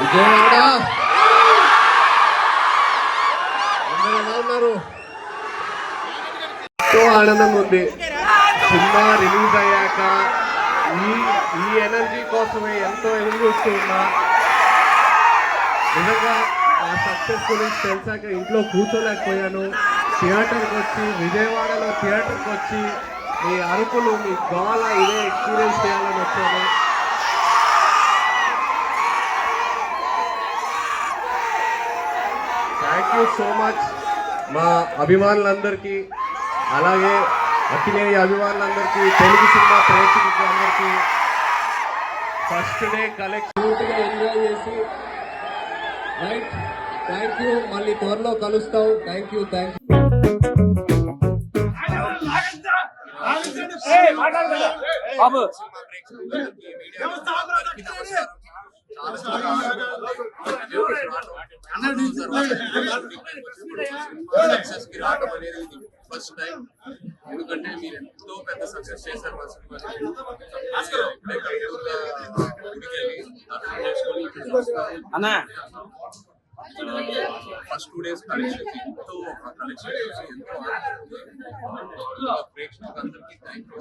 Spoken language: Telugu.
విజయవాడ. ఉన్నారు? ఎంతో ఆనందంగా ఉంది. సినిమా రిలీజ్ అయ్యాక ఈ ఈ ఎనర్జీ కోసమే ఎంతో ఎదురు చూస్తూ ఉన్నా. నిజంగా ఆ సక్సెస్ గురించి తెలిసాక ఇంట్లో కూర్చోలేకపోయాను. థియేటర్కి వచ్చి విజయవాడలో థియేటర్కి వచ్చి మీ అరుపులు మీ గోళ ఇదే ఎక్స్పీరియన్స్ చేయాలని వచ్చాను. థ్యాంక్ యూ సో మచ్ మా అభిమానులందరికీ అలాగే అక్కినేని అభిమానులందరికీ తెలుగు సినిమా ప్రేక్షకులందరికీ ఫస్ట్ డే కలెక్ట్ ఎంజాయ్ చేసి రైట్ థ్యాంక్ యూ మళ్ళీ త్వరలో కలుస్తాం. థ్యాంక్ యూ థ్యాంక్ యూ బాబు. సక్సెస్ కి రావడం అనేది ఇది ఫస్ట్ టైం ఎందుకంటే మీరు ఎంతో పెద్ద సక్సెస్ చేశారు మా సినిమా ఇప్పుడే కర్నూలులో గుడికి వెళ్ళి దర్శనం చేసుకొని ఇక్కడికి వస్తాము. అన్నా ఫస్ట్ టూ డేస్ కలెక్షన్ ఎంతో కలెక్షన్ ఎంతో